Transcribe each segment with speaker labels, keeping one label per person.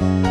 Speaker 1: Thank you.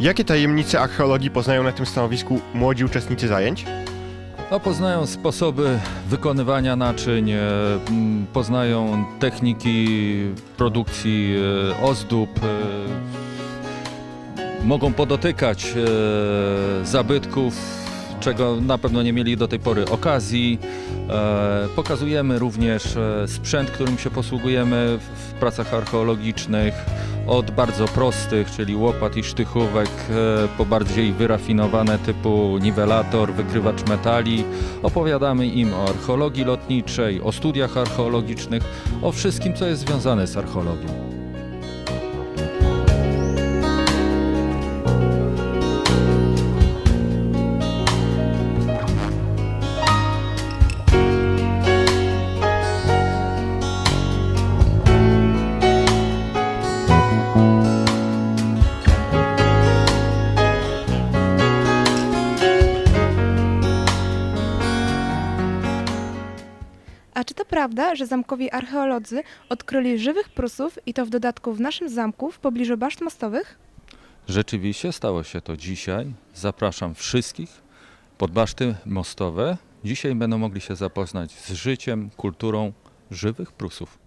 Speaker 1: Jakie tajemnice archeologii poznają na tym stanowisku młodzi uczestnicy zajęć?
Speaker 2: No, poznają sposoby wykonywania naczyń, e, poznają techniki produkcji e, ozdób, e, mogą podotykać zabytków, czego na pewno nie mieli do tej pory okazji. E, Pokazujemy również e, sprzęt, którym się posługujemy w- pracach archeologicznych, od bardzo prostych, czyli łopat i sztychówek, e, po bardziej wyrafinowane typu niwelator, wykrywacz metali. Opowiadamy im o archeologii lotniczej, o studiach archeologicznych, o wszystkim, co jest związane z archeologią.
Speaker 3: Czy to prawda, że zamkowi archeolodzy odkryli żywych Prusów i to w dodatku w naszym zamku w pobliżu baszt mostowych?
Speaker 2: Rzeczywiście stało się to dzisiaj. Zapraszam wszystkich pod baszty mostowe. Dzisiaj będą mogli się zapoznać z życiem, kulturą żywych Prusów.